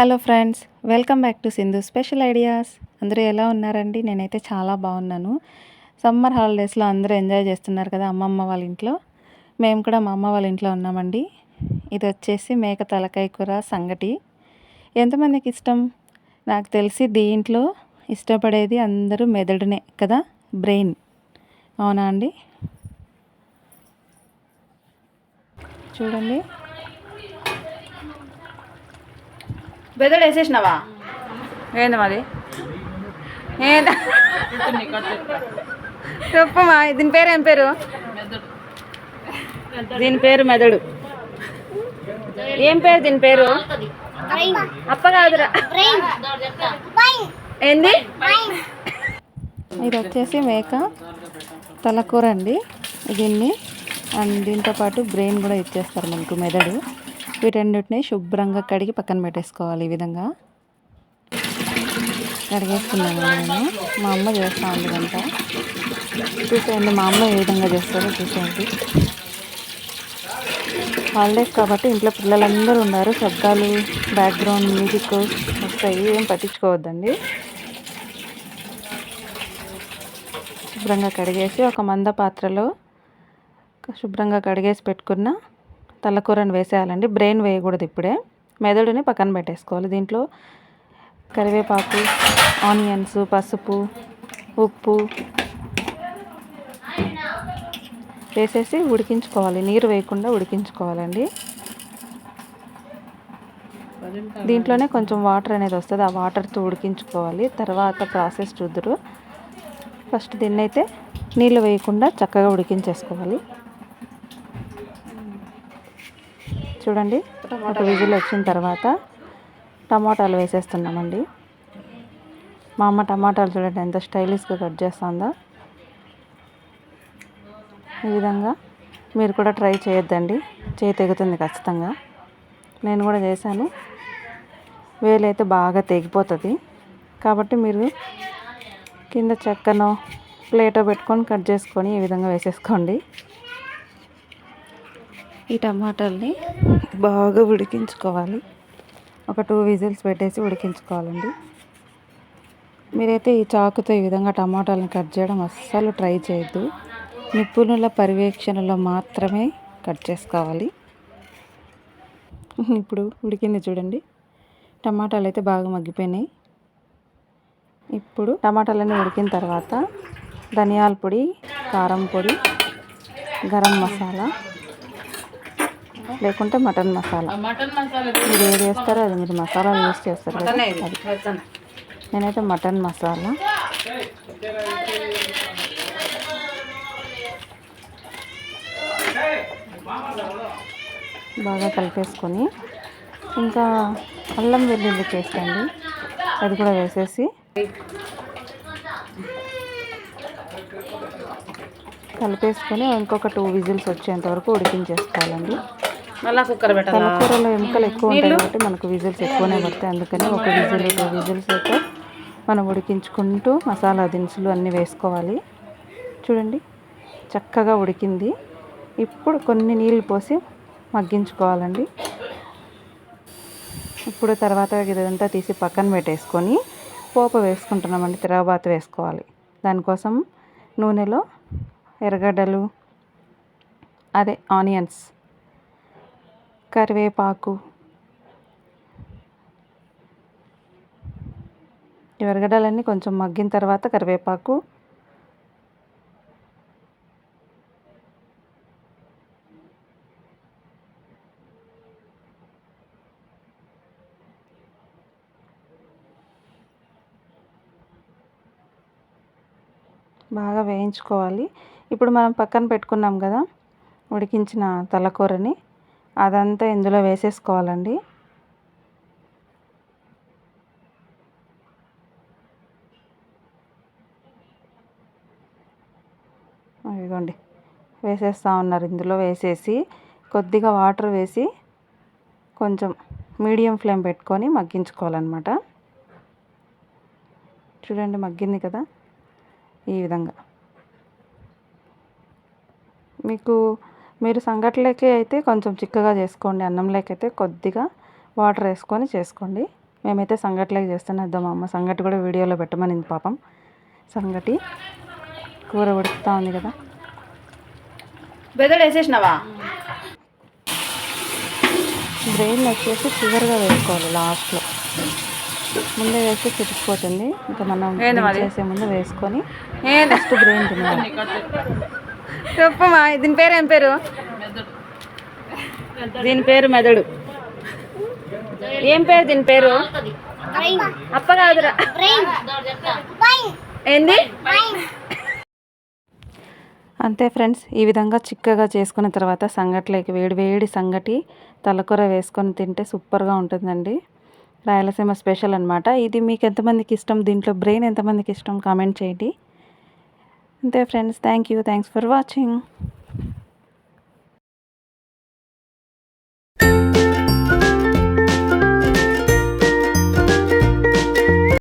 Hello friends welcome back to Sindhu special ideas. అందరూ ఎలా ఉన్నారండి? నేనైతే చాలా బాగున్నాను. సమ్మర్ హాలిడేస్లో అందరూ ఎంజాయ్ చేస్తున్నారు కదా అమ్మమ్మ వాళ్ళ ఇంట్లో. మేము కూడా మా అమ్మ వాళ్ళ ఇంట్లో ఉన్నామండి. ఇది వచ్చేసి మేక తలకాయ కూర సంగటి. ఎంతమందికి ఇష్టం? నాకు తెలిసి దీంట్లో ఇష్టపడేది అందరూ మెదడునే కదా బ్రెయిన్. అవునా అండి? చూడండి. బెదడు వేసేసినావా? ఏంది మరి? ఏంది? చెప్పమ్మా దీని పేరు ఏం పేరు? దీని పేరు మెదడు. ఏం పేరు దీని పేరు? అప్ప కాదురా. ఏంది? ఇది వచ్చేసి మేక తలకూర అండి. దీన్ని అండ్ దీంతో పాటు బ్రెయిన్ కూడా ఇచ్చేస్తారు మనకు మెదడు. వీటన్నిటిని శుభ్రంగా కడిగి పక్కన పెట్టేసుకోవాలి ఈ విధంగా. కడిగేసుకున్నాను నేను. మా అమ్మ చేస్తా ఉంది వంట. చూసేయండి మా అమ్మ ఏ విధంగా చేస్తారో చూసేయండి. హాలిడేస్ కాబట్టి ఇంట్లో పిల్లలందరూ ఉన్నారు. శబ్దాలు బ్యాక్గ్రౌండ్ మ్యూజిక్ వస్తాయి ఏం పట్టించుకోవద్దండి. శుభ్రంగా కడిగేసి ఒక మంద పాత్రలో శుభ్రంగా కడిగేసి పెట్టుకున్న తలకూరని వేసేయాలండి. బ్రెయిన్ వేయకూడదు ఇప్పుడే. మెదడుని పక్కన పెట్టేసుకోవాలి. దీంట్లో కరివేపాకు ఆనియన్స్ పసుపు ఉప్పు వేసేసి ఉడికించుకోవాలి. నీరు వేయకుండా ఉడికించుకోవాలండి. దీంట్లోనే కొంచెం వాటర్ అనేది వస్తుంది. ఆ వాటర్తో ఉడికించుకోవాలి. తర్వాత ప్రాసెస్ చూద్దరు ఫస్ట్ దీన్నైతే నీళ్ళు వేయకుండా చక్కగా ఉడికించేసుకోవాలి. చూడండి. ఒక విజిల్ వచ్చిన తర్వాత టమాటాలు వేసేస్తున్నామండి. మా అమ్మ టమాటాలు చూడండి ఎంత స్టైలిష్గా కట్ చేస్తుందో. ఈ విధంగా మీరు కూడా ట్రై చేయొద్దండి. చేయి తెగుతుంది ఖచ్చితంగా. నేను కూడా చేశాను. వేలైతే బాగా తెగిపోతుంది. కాబట్టి మీరు కింద చెక్కనో ప్లేటో పెట్టుకొని కట్ చేసుకొని ఈ విధంగా వేసేసుకోండి. ఈ టమాటాలని బాగా ఉడికించుకోవాలి. ఒక టూ విజిల్స్ పెట్టేసి ఉడికించుకోవాలండి. మీరైతే ఈ చాకుతో ఈ విధంగా టమాటాలను కట్ చేయడం అస్సలు ట్రై చేయొద్దు. నిపుణుల పర్యవేక్షణలో మాత్రమే కట్ చేసుకోవాలి. ఇప్పుడు ఉడికింది చూడండి. టమాటాలు అయితే బాగా మగ్గిపోయినాయి. ఇప్పుడు టమాటాలన్నీ ఉడికిన తర్వాత ధనియాల పొడి కారం పొడి గరం మసాలా లేకుంటే మటన్ మసాలా. మీరు ఏది వేస్తారో అది మీరు మసాలా యూస్ చేస్తారు కదా. నేనైతే మటన్ మసాలా. బాగా కలిపేసుకొని ఇంకా అల్లం వెల్లుల్లి పేస్ట్ అండి. అది కూడా వేసేసి కలిపేసుకొని ఇంకొక టూ విజిల్స్ వచ్చేంత వరకు ఉడికించేసుకోవాలండి. మళ్ళా కుక్కర్ పెట్టాలా? ఎముకలు ఎక్కువ ఉంటాయి కాబట్టి మనకు విజిల్స్ ఎక్కువనే పడతాయి. అందుకని ఒక విజిల్ టూ విజిల్స్ అయితే మనం ఉడికించుకుంటూ మసాలా దినుసులు అన్నీ వేసుకోవాలి. చూడండి చక్కగా ఉడికింది. ఇప్పుడు కొన్ని నీళ్ళు పోసి మగ్గించుకోవాలండి. ఇప్పుడు తర్వాత ఇదంతా తీసి పక్కన పెట్టేసుకొని పోపు వేసుకుంటున్నామండి తిరగబాత వేసుకోవాలి. దానికోసం నూనెలో ఎర్రగడ్డలు అదే ఆనియన్స్ కరివేపాకు. ఎర్రగడ్డలన్నీ కొంచెం మగ్గిన తర్వాత కరివేపాకు. బాగా వేయించుకోవాలి. ఇప్పుడు మనం పక్కన పెట్టుకున్నాం కదా ఉడికించిన తలకూరని. అదంతా ఇందులో వేసేసుకోవాలండి. ఇదిగోండి వేసేస్తూ ఉన్నారు. ఇందులో వేసేసి కొద్దిగా వాటర్ వేసి కొంచెం మీడియం ఫ్లేమ్ పెట్టుకొని మగ్గించుకోవాలన్నమాట. చూడండి మగ్గింది కదా ఈ విధంగా. మీకు మీరు సంగట్లోకి అయితే కొంచెం చిక్కగా చేసుకోండి. అన్నంలోకి అయితే కొద్దిగా వాటర్ వేసుకొని చేసుకోండి. మేమైతే సంగట్లేక చేస్తున్నాం ఇద్దాం మా అమ్మ. సంగటి కూడా వీడియోలో పెట్టమనింది పాపం. సంగటి కూర ఉడుకుతా ఉంది కదా. బెదడు వేసేసినావా? బ్రెయిన్ వచ్చేసి చివరిగా వేసుకోవాలి లాస్ట్లో. ముందే వేస్తే చిరిగిపోతుంది ఇంకా మనం? చేసే ముందు వేసుకొని ఫస్ట్ బ్రెయిన్ తినాలి. చెప్పమ్మా దీని పేరు ఏం పేరు? దీని పేరు మెదడు. ఏం పేరు దీని పేరు? అప్ప కాదురా. ఏంది? అంతే ఫ్రెండ్స్ ఈ విధంగా చిక్కగా చేసుకున్న తర్వాత సంగట్లోకి వేడి వేడి సంగటి తలకూర వేసుకొని తింటే సూపర్గా ఉంటుందండి. రాయలసీమ స్పెషల్ అనమాట ఇది మీకు ఎంతమందికి ఇష్టం? దీంట్లో బ్రెయిన్ ఎంతమందికి ఇష్టం? కామెంట్ చేయండి. అంతే friends thank you thanks for watching